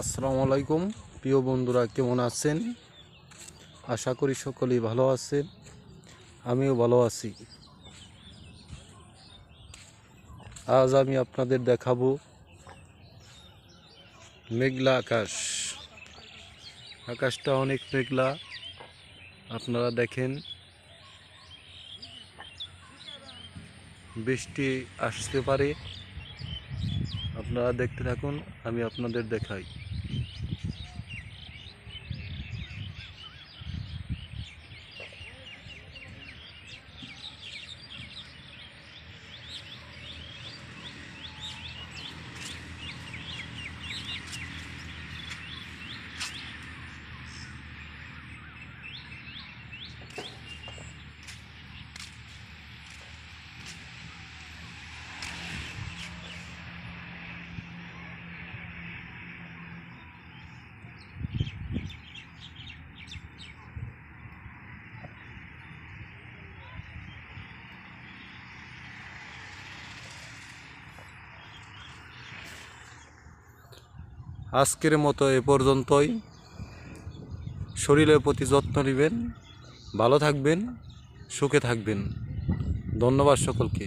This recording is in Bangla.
আসসালামু আলাইকুম। প্রিয় বন্ধুরা, কেমন আছেন? আশা করি সকলেই ভালো আছেন, আমিও ভালো আছি। আজ আমি আপনাদের দেখাবো মেঘলা আকাশ। আকাশটা অনেক মেঘলা, আপনারা দেখেন। বৃষ্টি আসতে পারে, আপনারা দেখতে থাকুন, আমি আপনাদের দেখাই। আজকের মতো এ পর্যন্তই। শরীরের প্রতি যত্ন নেবেন ভালো থাকবেন সুখে থাকবেন। ধন্যবাদ সকলকে।